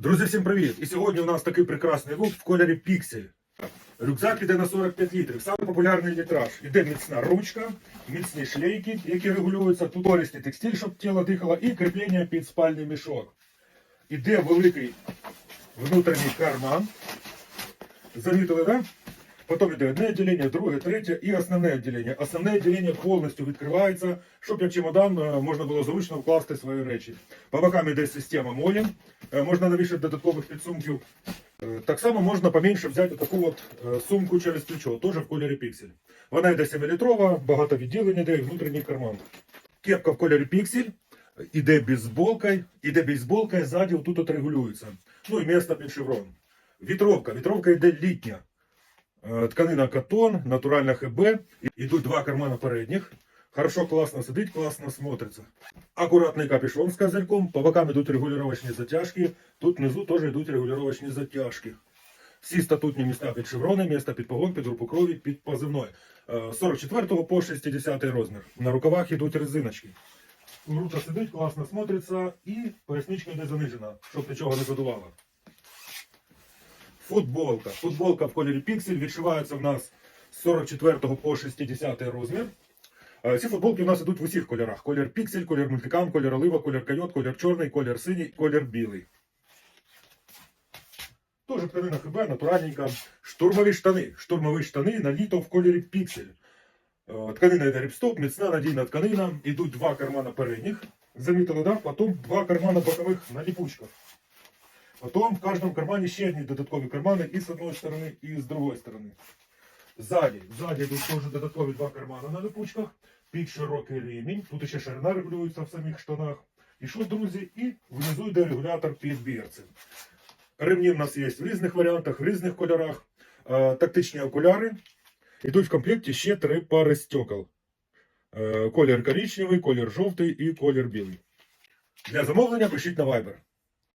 Друзі, всім привіт! І сьогодні у нас такий прекрасний лук в кольорі піксель. Рюкзак іде на 45 літрів. Саме популярний літраж. Іде міцна ручка, міцні шлейки, які регулюються, тут пористий текстиль, щоб тіло дихало, і кріплення під спальний мішок. Іде великий внутрішній карман. Замітили, да? Потім йде одне відділення, друге, третє і основне відділення. Основне відділення повністю відкривається, щоб як чемодан е, можна було зручно вкласти свої речі. По бокам йде система молін, е, можна навішати додаткових підсумків. Е, Так само можна поменше взяти таку от сумку через плечо, теж в кольорі піксель. Вона йде 7-літрова, багато відділень йде і внутрішній карман. Кепка в кольорі піксель, іде бейсболкою, іде бейсболка, і ззаді отут от регулюється. Ну і місто під шеврон. Вітровка. Вітровка йде літня. Е, Тканина катон, натуральна ХБ. І- Ідуть два кармана передніх. Хорошо, класно сидить, класно смотрится. Аккуратный капюшон с козырьком. По бокам идут регулировочные затяжки. Тут внизу тоже идут регулировочные затяжки. Всі статутні міста під шеврони, місто під погон, під групу крові, під позивною. Е, З 44 по 60 розмір. На рукавах йдуть резиночки. Круто сидить, класно смотриться і поясничка йде занижена, щоб нічого не задувало. Футболка. Футболка в кольорі піксель відшивається в нас з 44 по 60 розмір. Е, Ці футболки у нас ідуть в усіх кольорах: колір піксель, колір мультикам, колір олива, колір койот, колір чорний, колір синій, колір білий. Тоже тканина ХБ, натуральненька. Штурмові штани. Штурмові штани на літо в кольорі піксель. Е, Тканина йде ріпстоп, міцна надійна тканина. Ідуть два кармана передніх. Замітили, да? Потім два кармана бокових на ліпучках. Потом в каждом кармане ще одні додаткові кармани і з одної сторони, і з другої сторони. Ззаді, ззаді йдуть теж додаткові два кармани на липучках, під широкий ремінь. Тут ще ширина регулюється в самих штанах. І що, друзі, і внизу йде регулятор під бірцем. Ремні в нас є в різних варіантах, в різних кольорах. Е, тактичні окуляри. Йдуть в комплекті ще три пари стекол. Е, колір коричневий, колір жовтий і колір білий. Для замовлення пишіть на Viber